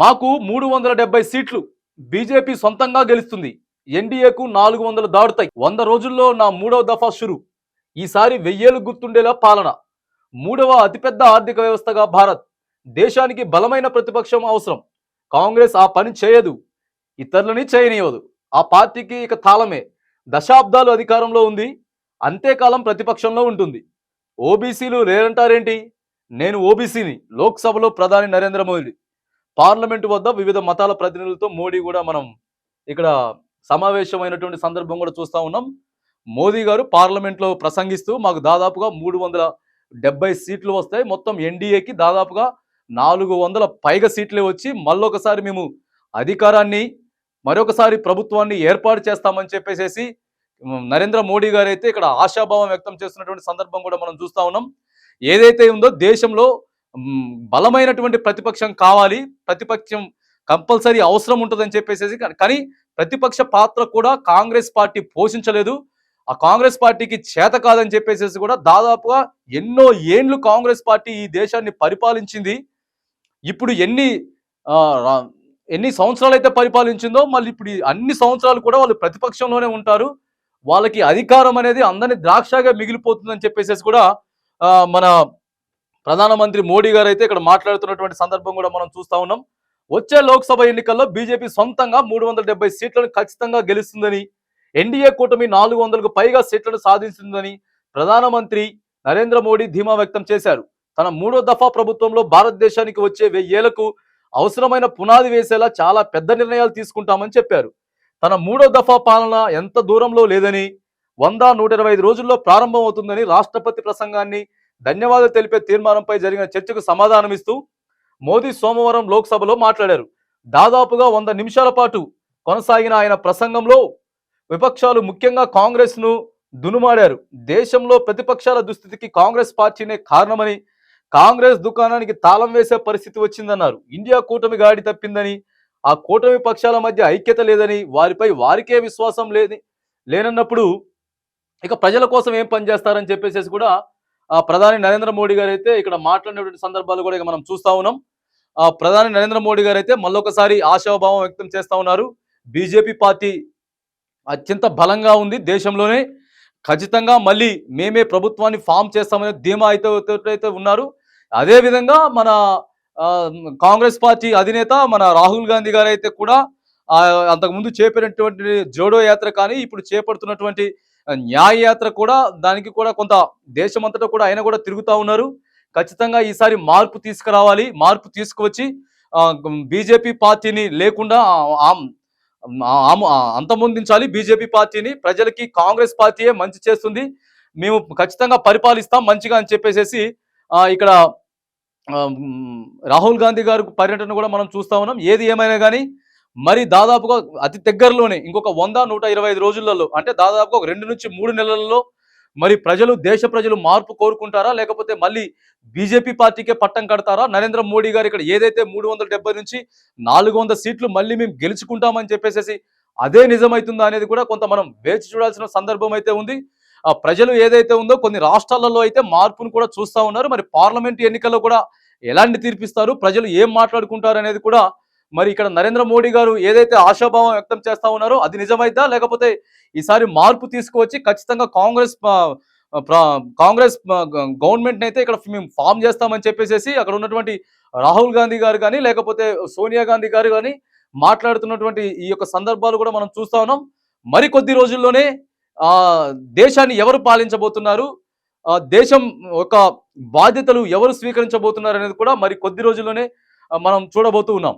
మాకు మూడు వందల డెబ్బై సీట్లు బీజేపీ సొంతంగా గెలుస్తుంది. ఎన్డీఏకు నాలుగు వందలు దాడుతాయి. వంద రోజుల్లో నా మూడవ దఫా షురు. ఈసారి వెయ్యేలు గుర్తుండేలా పాలన. మూడవ అతిపెద్ద ఆర్థిక వ్యవస్థగా భారత్. దేశానికి బలమైన ప్రతిపక్షం అవసరం. కాంగ్రెస్ ఆ పని చేయదు. ఇతరులని చేయనివ్వదు ఆ పార్టీకి ఇక తాళమే. దశాబ్దాలు అధికారంలో ఉంది. అంతేకాలం ప్రతిపక్షంలో ఉంటుంది. ఓబీసీలు లేరంటారేంటి? నేను ఓబీసీని. లోక్సభలో ప్రధాని నరేంద్ర మోదీ పార్లమెంటు వద్ద వివిధ మతాల ప్రతినిధులతో మోడీ కూడా మనం ఇక్కడ సమావేశమైనటువంటి సందర్భం కూడా చూస్తూ ఉన్నాం. మోదీ గారు పార్లమెంట్లో ప్రసంగిస్తూ మాకు దాదాపుగా మూడు వందల డెబ్బై సీట్లు వస్తాయి. మొత్తం ఎన్డీఏకి దాదాపుగా నాలుగు వందల పైగా సీట్లే వచ్చి మళ్ళొకసారి మేము అధికారాన్ని మరొకసారి ప్రభుత్వాన్ని ఏర్పాటు చేస్తామని చెప్పేసేసి నరేంద్ర మోడీ గారు అయితే ఇక్కడ ఆశాభావం వ్యక్తం చేస్తున్నటువంటి సందర్భం కూడా మనం చూస్తా ఉన్నాం. ఏదైతే ఉందో దేశంలో బలమైనటువంటి ప్రతిపక్షం కావాలి. ప్రతిపక్షం కంపల్సరీ అవసరం ఉంటుందని చెప్పేసి కానీ ప్రతిపక్ష పాత్ర కూడా కాంగ్రెస్ పార్టీ పోషించలేదు. ఆ కాంగ్రెస్ పార్టీకి చేత కాదని చెప్పేసి కూడా దాదాపుగా ఎన్నో ఏండ్లు కాంగ్రెస్ పార్టీ ఈ దేశాన్ని పరిపాలించింది. ఇప్పుడు ఎన్ని ఎన్ని సంవత్సరాలు అయితే పరిపాలించిందో మళ్ళీ ఇప్పుడు అన్ని సంవత్సరాలు కూడా వాళ్ళు ప్రతిపక్షంలోనే ఉంటారు. వాళ్ళకి అధికారం అనేది అందరినీ ద్రాక్షగా మిగిలిపోతుందని చెప్పేసి కూడా మన ప్రధానమంత్రి మోడీ గారు అయితే ఇక్కడ మాట్లాడుతున్నటువంటి సందర్భం కూడా మనం చూస్తా ఉన్నాం. వచ్చే లోక్సభ ఎన్నికల్లో బీజేపీ సొంతంగా మూడు వందల డెబ్బై సీట్లను ఖచ్చితంగా గెలుస్తుందని ఎన్డీఏ కూటమి నాలుగు వందలకు పైగా సీట్లను సాధిస్తుందని ప్రధానమంత్రి నరేంద్ర మోడీ ధీమా వ్యక్తం చేశారు. తన మూడో దఫా ప్రభుత్వంలో భారతదేశానికి వచ్చే వెయ్యేలకు అవసరమైన పునాది వేసేలా చాలా పెద్ద నిర్ణయాలు తీసుకుంటామని చెప్పారు. తన మూడో దఫా పాలన ఎంత దూరంలో లేదని వంద నూట ఇరవై రోజుల్లో ప్రారంభం అవుతుందని రాష్ట్రపతి ప్రసంగాన్ని ధన్యవాదాలు తెలిపే తీర్మానంపై జరిగిన చర్చకు సమాధానమిస్తూ మోదీ సోమవారం లోక్సభలో మాట్లాడారు. దాదాపుగా వంద నిమిషాల పాటు కొనసాగిన ఆయన ప్రసంగంలో విపక్షాలు ముఖ్యంగా కాంగ్రెస్ను దునుమాడారు. దేశంలో ప్రతిపక్షాల దుస్థితికి కాంగ్రెస్ పార్టీనే కారణమని కాంగ్రెస్ దుకాణానికి తాళం వేసే పరిస్థితి వచ్చిందన్నారు. ఇండియా కూటమి గాడి తప్పిందని ఆ కూటమి పక్షాల మధ్య ఐక్యత లేదని వారిపై వారికే విశ్వాసం లేని లేనన్నప్పుడు ఇక ప్రజల కోసం ఏం పనిచేస్తారని చెప్పేసి కూడా ప్రధాని నరేంద్ర మోడీ గారు అయితే ఇక్కడ మాట్లాడినటువంటి సందర్భాలు కూడా ఇక మనం చూస్తా ఉన్నాం. ఆ ప్రధాని నరేంద్ర మోడీ గారు అయితే మళ్ళొకసారి ఆశాభావం వ్యక్తం చేస్తా ఉన్నారు. బీజేపీ పార్టీ అత్యంత బలంగా ఉంది దేశంలోనే. ఖచ్చితంగా మళ్ళీ మేమే ప్రభుత్వాన్ని ఫామ్ చేస్తామనే ధీమా అయితే అయితే ఉన్నారు. అదే విధంగా మన ఆ, కాంగ్రెస్ పార్టీ అధినేత మన రాహుల్ గాంధీ గారు అయితే కూడా అంతకుముందు చేపట్టినటువంటి జోడో యాత్ర కానీ ఇప్పుడు చేపడుతున్నటువంటి న్యాయయాత్ర కూడా దానికి కూడా కొంత దేశమంతటా కూడా ఆయన కూడా తిరుగుతూ ఉన్నారు. ఖచ్చితంగా ఈసారి మార్పు తీసుకురావాలి మార్పు తీసుకువచ్చి బీజేపీ పార్టీని లేకుండా అంతమొందించాలి. బీజేపీ పార్టీని ప్రజలకి కాంగ్రెస్ పార్టీయే మంచి చేస్తుంది. మేము ఖచ్చితంగా పరిపాలిస్తాం మంచిగా అని చెప్పేసి ఇక్కడ రాహుల్ గాంధీ గారు పర్యటన కూడా మనం చూస్తా ఉన్నాం. ఏది ఏమైనా కానీ మరి దాదాపుగా అతి దగ్గరలోనే ఇంకొక వంద నూట ఇరవై ఐదు రోజులలో అంటే దాదాపుగా ఒక రెండు నుంచి మూడు నెలలలో మరి ప్రజలు దేశ ప్రజలు మార్పు కోరుకుంటారా? లేకపోతే మళ్ళీ బీజేపీ పార్టీకే పట్టం కడతారా? నరేంద్ర మోడీ గారు ఇక్కడ ఏదైతే మూడు వందల డెబ్బై నుంచి నాలుగు వందల సీట్లు మళ్ళీ మేము గెలుచుకుంటామని చెప్పేసి అదే నిజమవుతుందా అనేది కూడా కొంత మనం వేచి చూడాల్సిన సందర్భం అయితే ఉంది. ఆ ప్రజలు ఏదైతే ఉందో కొన్ని రాష్ట్రాలలో అయితే మార్పును కూడా చూస్తా ఉన్నారు. మరి పార్లమెంట్ ఎన్నికల్లో కూడా ఎలాంటి తీర్పిస్తారు? ప్రజలు ఏం మాట్లాడుకుంటారు అనేది కూడా మరి ఇక్కడ నరేంద్ర మోడీ గారు ఏదైతే ఆశాభావం వ్యక్తం చేస్తా ఉన్నారో అది నిజమైద్దా? లేకపోతే ఈసారి మార్పు తీసుకువచ్చి ఖచ్చితంగా కాంగ్రెస్ కాంగ్రెస్ గవర్నమెంట్ అయితే ఇక్కడ మేము ఫామ్ చేస్తామని చెప్పేసి అక్కడ ఉన్నటువంటి రాహుల్ గాంధీ గారు కానీ లేకపోతే సోనియా గాంధీ గారు కానీ మాట్లాడుతున్నటువంటి ఈ యొక్క సందర్భాలు కూడా మనం చూస్తా ఉన్నాం. మరి కొద్ది రోజుల్లోనే ఆ దేశాన్ని ఎవరు పాలించబోతున్నారు? దేశం యొక్క బాధ్యతలు ఎవరు స్వీకరించబోతున్నారు అనేది కూడా మరి కొద్ది రోజుల్లోనే మనం చూడబోతూ ఉన్నాం.